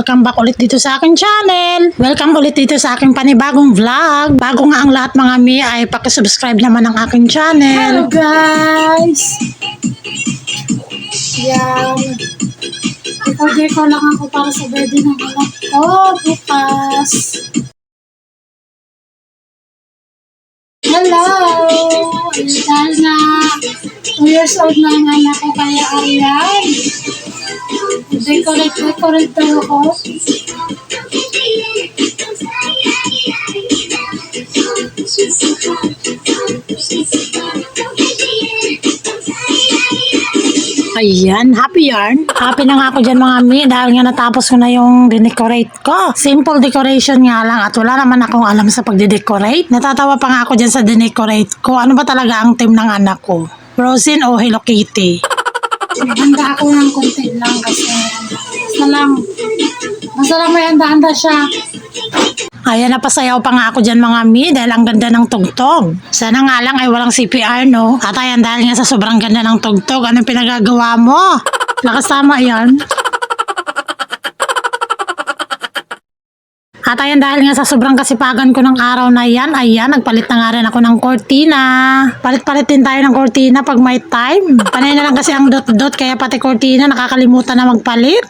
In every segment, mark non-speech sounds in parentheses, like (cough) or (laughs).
Welcome back ulit dito sa aking channel. Welcome ulit dito sa aking panibagong vlog. Bago nga ang lahat mga mi ay pakisubscribe naman ang aking channel. Hello guys! Yan. Recorder ko lang ako para sa birthday ng anak ko bukas. Hello! Dahil na 2 years old na ang anak ko kaya ayan. Decorate, decorate daw ako. Ayan, happy yarn. Happy na nga ako dyan mga mi dahil nga natapos ko na yung dinecorate ko. Simple decoration nga lang at wala naman akong alam sa pagde-decorate. Natatawa pa nga ako dyan sa dinecorate ko. Ano ba talaga ang team ng anak ko? Frozen o Hello Kitty? Handa ako ng konti lang kasi basta lang basta lang may handa-handa siya. Ayan, napasayaw pa nga ako dyan mga mi dahil ang ganda ng tugtog. Sana nga lang ay walang CPR no. At ayan dahil nga sa sobrang ganda ng tugtog, anong pinagagawa mo? Lakas tama yan. At ayan dahil nga sa sobrang kasipagan ko ng araw na yan, ayan, nagpalit na nga rin ako ng kortina. Palit-palit din tayo ng kortina pag may time. Panay na lang kasi ang dot-dot, kaya pati kortina nakakalimutan na magpalit.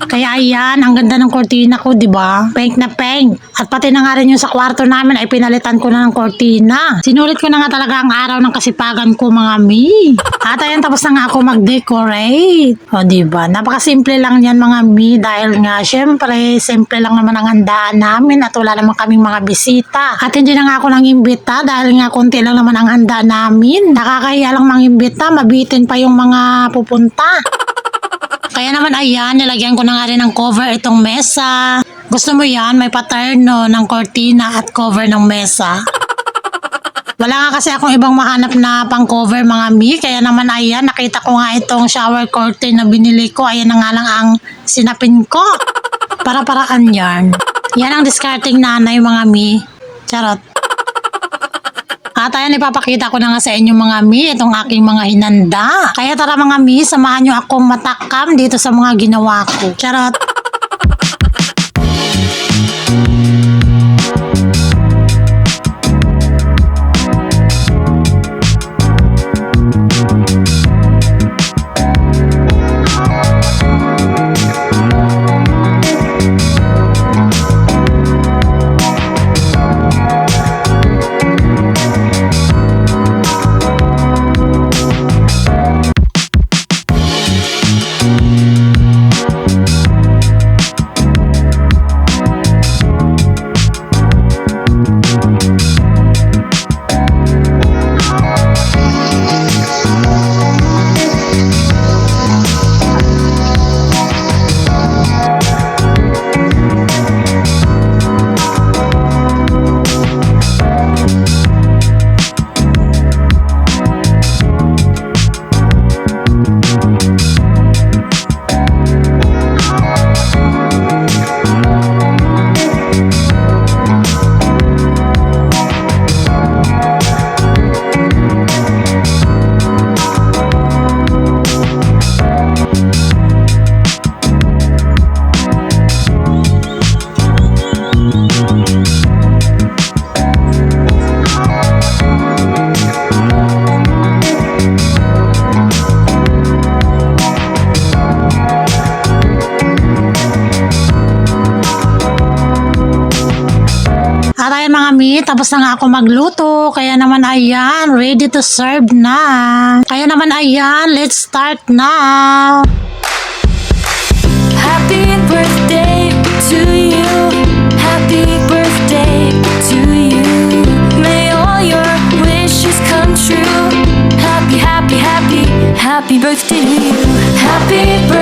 Kaya ayan, ang ganda ng kortina ko, di ba? Pink na pink. At pati na nga rin yung sa kwarto namin ay pinalitan ko na ng kortina. Sinulit ko na nga talaga ang araw ng kasipagan ko, mga mi. At ayan, tapos na nga ako mag-decorate. O, di ba? Napakasimple lang yan, mga mi. Dahil nga, syempre, simple lang naman ang handaan namin at wala naman kaming mga bisita. At hindi na nga ako nang imbita dahil nga konti lang naman ang handa namin. Nakakahiya lang mangimbita, mabitin pa yung mga pupunta. Kaya naman ayan, nilagyan ko na nga rin ng cover itong mesa. Gusto mo yan, may pattern no, ng kortina at cover ng mesa. (laughs) Wala nga kasi akong ibang mahanap na pang cover mga mi. Kaya naman ayan, nakita ko nga itong shower curtain na binili ko. Ayan na nga lang ang sinapin ko. (laughs) Para-paraan yan. Yan ang discarding nanay mga mi. Charot. At ayan, ipapakita ko na nga sa inyo mga mi, itong aking mga hinanda. Kaya tara mga mi, samahan nyo akong matakam dito sa mga ginawa ko. Charot. At ayan mga mi, tapos na nga ako magluto. Kaya naman ayan, ready to serve na. Kaya naman ayan, let's start na. Happy birthday to you. Happy birthday to you. May all your wishes come true. Happy, happy, happy, happy birthday to you. Happy birthday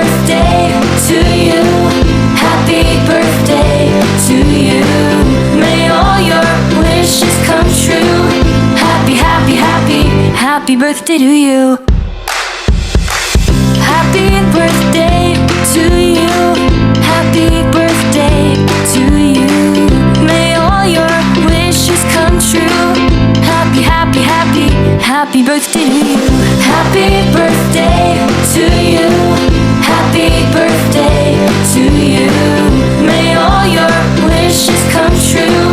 birthday to you. Happy birthday to you. Happy birthday to you. May all your wishes come true. Happy, happy, happy, happy birthday to you. Happy birthday to you. Happy birthday to you. May all your wishes come true.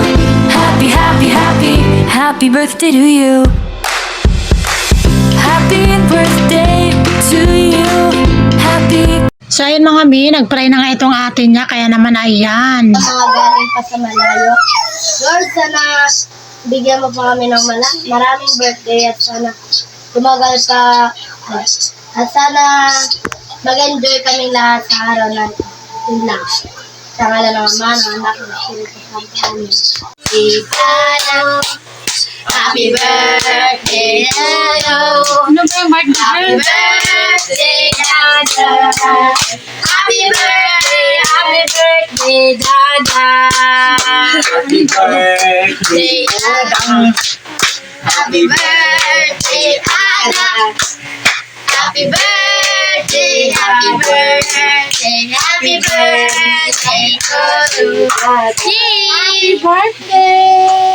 Happy, happy, happy, happy birthday to you. So ayun mga mi, nagpray na nga itong atin niya, kaya naman ayan. mga galing pa sa malayo. Lord, sana bigyan mo pa kami ng mala maraming birthday at sana tumagal pa at sana mag-enjoy kami lahat sa araw na ito. Yun lang. Sa ngala ng Ama, ng Anak, ng Espiritu Santo. Amen. Itana, Happy birthday to you. Ano ba yung birthday? Happy birthday, Dada. Happy birthday, happy birthday, Dada. Happy birthday, Dada. Happy birthday, Dada. Happy birthday, happy birthday, happy birthday to you. Happy birthday.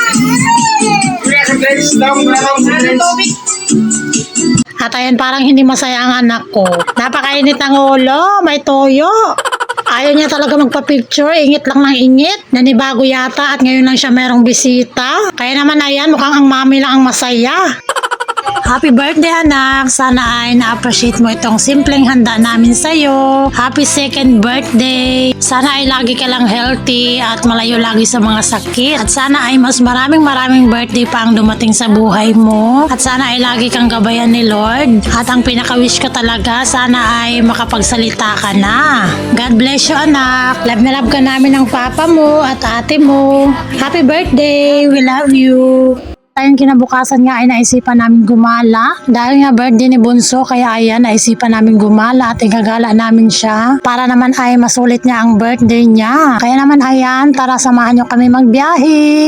At ayan, parang hindi masaya ang anak ko. Napakainit ng ulo, may toyo. Ayaw niya talaga magpa-picture, ingit lang ng ingit. Nanibago yata at ngayon lang siya merong bisita. Kaya naman ayan, mukhang ang mami lang ang masaya. Happy birthday anak! Sana ay na-appreciate mo itong simpleng handa namin sa'yo. Happy second birthday! Sana ay lagi ka lang healthy at malayo lagi sa mga sakit. At sana ay mas maraming maraming birthday pa ang dumating sa buhay mo. At sana ay lagi kang gabayan ni Lord. At ang pinaka-wish ko talaga, sana ay makapagsalita ka na. God bless you anak! Love na love ka namin ng papa mo at ate mo. Happy birthday! We love you! Ayun, kinabukasan nga ay naisipan namin gumala. Dahil nga birthday ni Bunso, kaya ayan, naisipan namin gumala at igagala namin siya. Para naman ay masulit niya ang birthday niya. Kaya naman ayan, tara samahan niyo kami magbiyahe.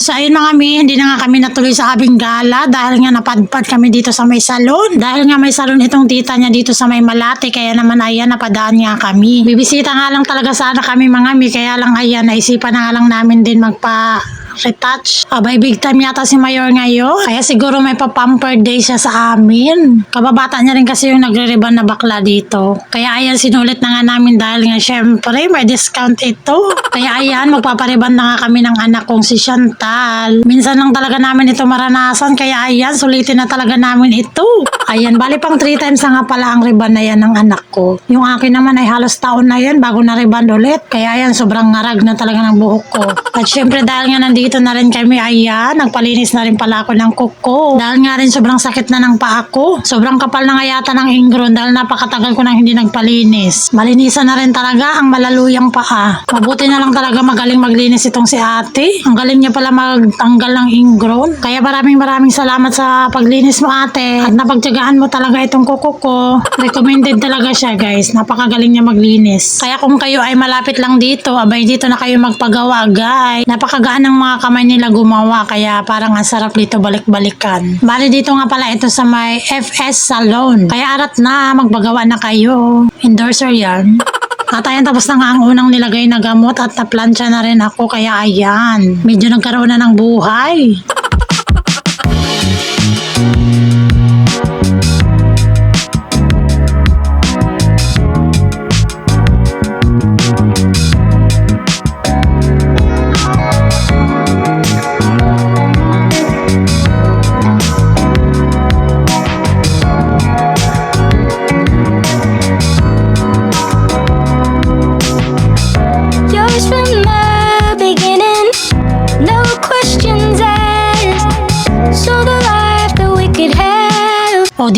So ayun mga mi, hindi na nga kami natuloy sa aming gala dahil nga napadpad kami dito sa may salon. Dahil nga may salon itong tita niya dito sa may Malate kaya naman ayan napadaan nga kami. Bibisita nga lang talaga sana kami mga mi kaya lang ayan naisipan na nga lang namin din magpa retouch. Abay, big time yata si Mayor ngayon. Kaya siguro may pa-pamper day siya sa amin. Kababata niya rin kasi yung nagre-riban na bakla dito. Kaya ayan, sinulit na nga namin dahil nga syempre may discount ito. Kaya ayan, magpapariban na nga kami ng anak kong si Chantal. Minsan lang talaga namin ito maranasan. Kaya ayan, sulitin na talaga namin ito. Ayan, bali pang 3 times na nga pala ang riban na yan ng anak ko. Yung akin naman ay halos taon na yan bago na riban ulit. Kaya ayan, sobrang ngarag na talaga ng buhok ko. At syempre dahil nga nandito na rin kami, ayan, nagpalinis na rin pala ako ng kuko. Dahil nga rin sobrang sakit na ng paa ko. Sobrang kapal na nga yata ng ingron dahil napakatagal ko nang hindi nagpalinis. Malinisan na rin talaga ang malaluyang paa. Mabuti na lang talaga magaling maglinis itong si ate. Ang galing niya pala magtanggal ng ingrown. Kaya maraming maraming salamat sa paglinis mo ate. At napagtyagaan mo talaga itong kuko ko. Recommended talaga siya guys. Napakagaling niya maglinis. Kaya kung kayo ay malapit lang dito, abay dito na kayo magpagawa guys. Napakagaan ng mga kamay nila gumawa. Kaya parang ang sarap dito balik-balikan. Bali dito nga pala ito sa may FS Salon. Kaya arat na, magpagawa na kayo. Endorser yan. (laughs) At ayan, tapos na nga ang unang nilagay na gamot at naplansya na rin ako. Kaya ayan, medyo nagkaroon na ng buhay.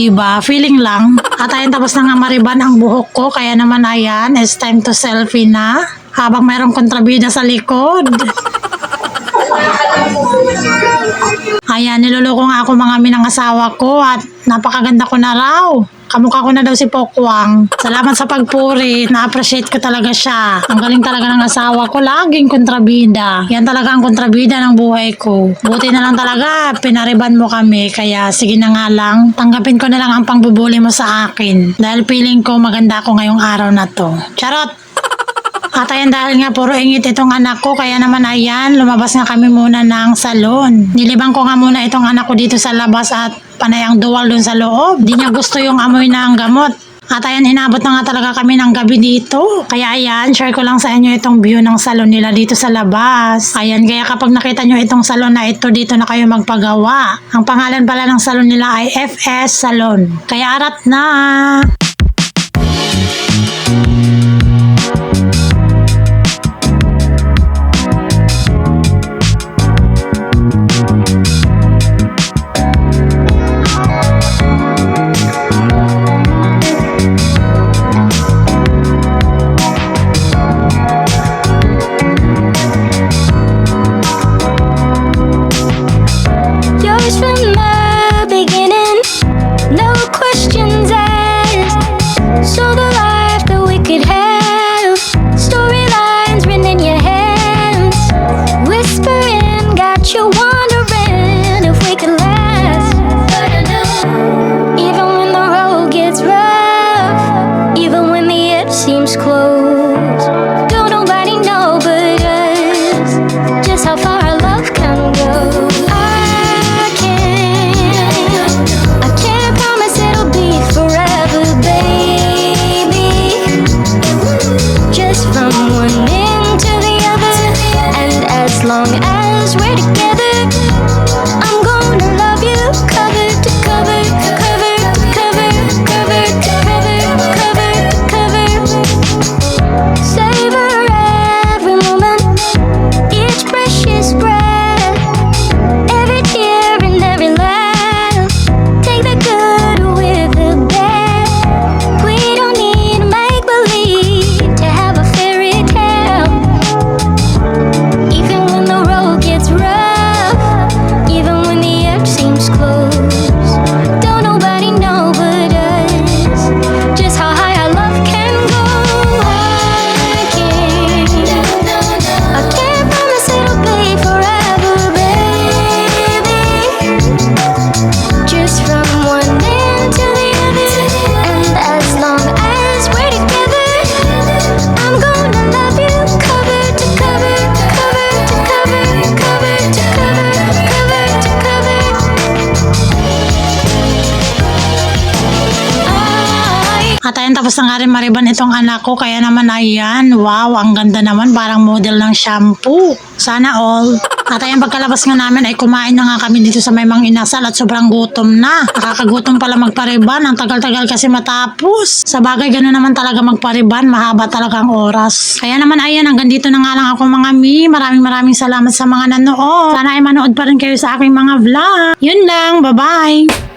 Di ba? Feeling lang. At ayun, tapos na nga mariban ang buhok ko. Kaya naman, ayan, it's time to selfie na. Habang mayroong kontrabida sa likod. Ayan, niloloko nga ako mga minang asawa ko at napakaganda ko na raw. Kamukha ko na daw si Pokwang. Salamat sa pagpuri. Na-appreciate ko talaga siya. Ang galing talaga ng asawa ko. Laging kontrabida. Yan talaga ang kontrabida ng buhay ko. Buti na lang talaga. Pinariban mo kami. Kaya sige na nga lang. Tanggapin ko na lang ang pangbubuli mo sa akin. Dahil feeling ko maganda ako ngayong araw na to. Charot! At ayan dahil nga puro ingit itong anak ko, kaya naman ayan, lumabas nga kami muna ng salon. Nilibang ko nga muna itong anak ko dito sa labas at panayang duwal dun sa loob. Di niya gusto yung amoy ng gamot. At ayan, inabot na nga talaga kami ng gabi dito. Kaya ayan, share ko lang sa inyo itong view ng salon nila dito sa labas. Ayan, kaya kapag nakita nyo itong salon na ito, dito na kayo magpagawa. Ang pangalan pala ng salon nila ay FS Salon. Kaya arat na! I At ayun, tapos na nga rin mariban itong anak ko. Kaya naman ayan, wow, ang ganda naman. Parang model ng shampoo. Sana all. At ayun, pagkalabas nga namin ay kumain na nga kami dito sa may mang inasal at sobrang gutom na. Nakakagutom pala magpariban. Ang tagal-tagal kasi matapos. Sa bagay, gano'n naman talaga magpariban. Mahaba talaga ang oras. Kaya naman ayan, hanggang dito na nga lang ako mga mi. Maraming maraming salamat sa mga nanood. Sana ay manood pa rin kayo sa aking mga vlog. Yun lang, bye-bye.